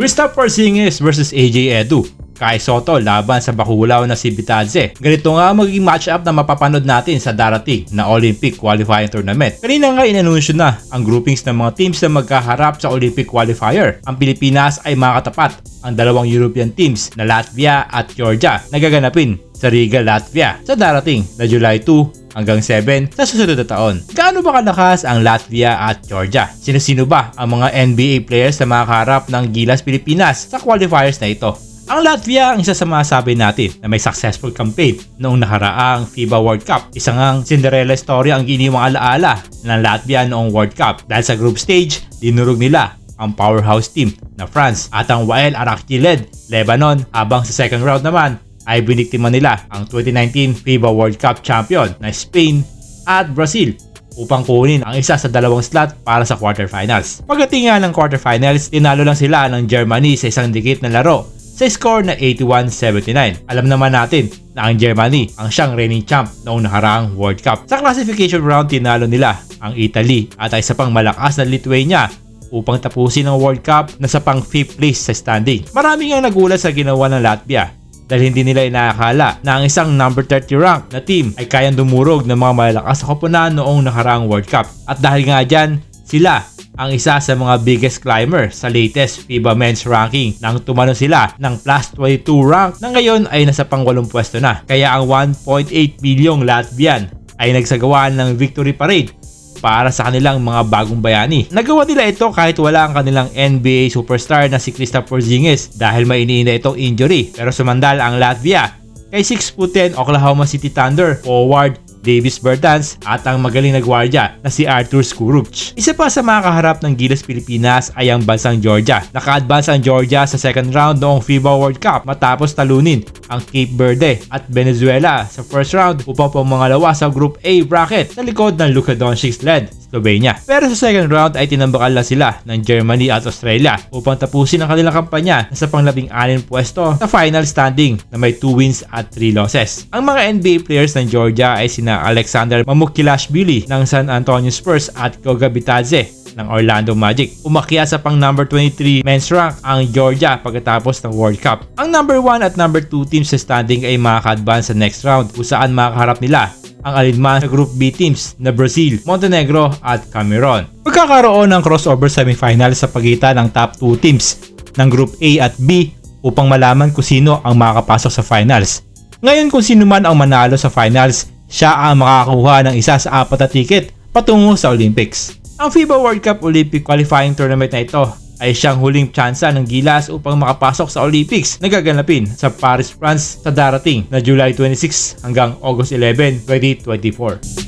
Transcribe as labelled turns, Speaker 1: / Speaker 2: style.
Speaker 1: Kristaps Porzingis versus AJ Edu. Kai Soto laban sa bakulaw na si Bitadze. Ganito nga magiging matchup na mapapanood natin sa darating na Olympic qualifying tournament. Kanina nga inanunsyo na ang groupings ng mga teams na magkaharap sa Olympic qualifier. Ang Pilipinas ay makatapat ang dalawang European teams na Latvia at Georgia na gaganapin sa Riga, Latvia sa darating na July 2 hanggang 7 sa susunod na taon. Gaano ba kalakas ang Latvia at Georgia? Sino-sino ba ang mga NBA players na makaharap ng Gilas Pilipinas sa qualifiers na ito? Ang Latvia ang isa sa mga sabi natin na may successful campaign noong nakaraang FIBA World Cup. Isang ang Cinderella story ang iniwang alaala ng Latvia noong World Cup dahil sa group stage, dinurog nila ang powerhouse team na France at ang Wael Arakci led Lebanon habang sa second round naman ay biniktima nila ang 2019 FIBA World Cup champion na Spain at Brazil upang kunin ang isa sa dalawang slot para sa quarterfinals. Pagdating nga ng quarterfinals, tinalo lang sila ng Germany sa isang dikit na laro sa score na 81-79. Alam naman natin na ang Germany ang siyang reigning champ noong nakaraang World Cup. Sa classification round, tinalo nila ang Italy at isa pang malakas na Lithuania upang tapusin ang World Cup na sa pang 5th place sa standing. Marami nga nagulat sa ginawa ng Latvia dahil hindi nila inaakala na ang isang number 30 rank na team ay kayang dumurog ng mga malalakas na koponan noong nakaraang World Cup. At dahil nga dyan, sila ang isa sa mga biggest climber sa latest FIBA men's ranking nang tumalo sila ng plus 22 rank na ngayon ay nasa pangwalong pwesto na. Kaya ang 1.8 bilyong Latvian ay nagsagawa ng victory parade para sa kanilang mga bagong bayani. Nagawa nila ito kahit wala ang kanilang NBA superstar na si Kristaps Porzingis dahil may iniinda itong injury. Pero sumandal ang Latvia kay 6'10 Oklahoma City Thunder forward Davis Bertans at ang magaling na gwardiya na si Arthur Skuruc. Isa pa sa mga kaharap ng Gilas Pilipinas ay ang bansang Georgia. Naka-advance ang Georgia sa second round noong FIBA World Cup matapos talunin ang Cape Verde at Venezuela sa first round upang pumangalawa sa Group A bracket sa likod ng Luka Doncic led Slovenia. Pero sa second round ay tinambakan lang sila ng Germany at Australia upang tapusin ang kanilang kampanya na sa panglabing anin pwesto sa final standing na may 2 wins at 3 losses. Ang mga NBA players ng Georgia ay sina Alexander Mamukilashvili ng San Antonio Spurs at Goga Bitadze ng Orlando Magic. Umakyat sa pang number 23 men's rank ang Georgia pagkatapos ng World Cup. Ang number 1 at number 2 teams sa standing ay makaka-advance sa next round kung saan makakaharap nila ang alinman sa Group B teams na Brazil, Montenegro at Cameroon. Magkakaroon ng crossover semifinal sa pagitan ng top 2 teams ng Group A at B upang malaman kung sino ang makakapasok sa finals. Ngayon kung sino man ang manalo sa finals, siya ang makakakuha ng isa sa apat na ticket patungo sa Olympics. Ang FIBA World Cup Olympic qualifying tournament na ito ay siyang huling tsansa ng Gilas upang makapasok sa Olympics na gaganapin sa Paris, France sa darating na July 26 hanggang August 11, 2024.